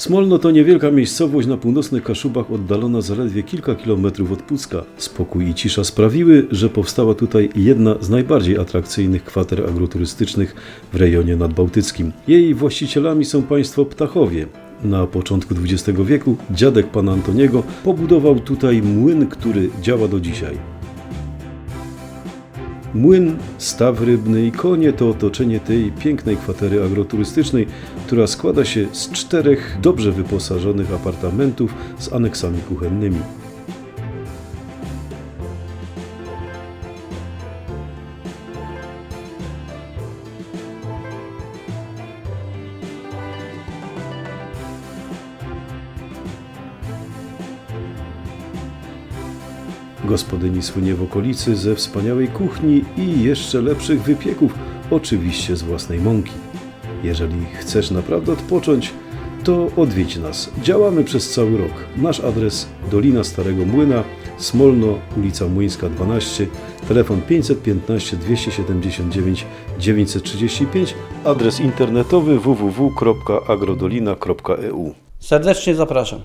Smolno to niewielka miejscowość na północnych Kaszubach, oddalona zaledwie kilka kilometrów od Pucka. Spokój i cisza sprawiły, że powstała tutaj jedna z najbardziej atrakcyjnych kwater agroturystycznych w rejonie nadbałtyckim. Jej właścicielami są państwo Ptachowie. Na początku XX wieku dziadek pana Antoniego pobudował tutaj młyn, który działa do dzisiaj. Młyn, staw rybny i konie to otoczenie tej pięknej kwatery agroturystycznej, która składa się z czterech dobrze wyposażonych apartamentów z aneksami kuchennymi. Gospodyni słynie w okolicy ze wspaniałej kuchni i jeszcze lepszych wypieków, oczywiście z własnej mąki. Jeżeli chcesz naprawdę odpocząć, to odwiedź nas. Działamy przez cały rok. Nasz adres Dolina Starego Młyna, Smolno, ulica Młyńska 12, telefon 515 279 935, adres internetowy www.agrodolina.eu. Serdecznie zapraszam.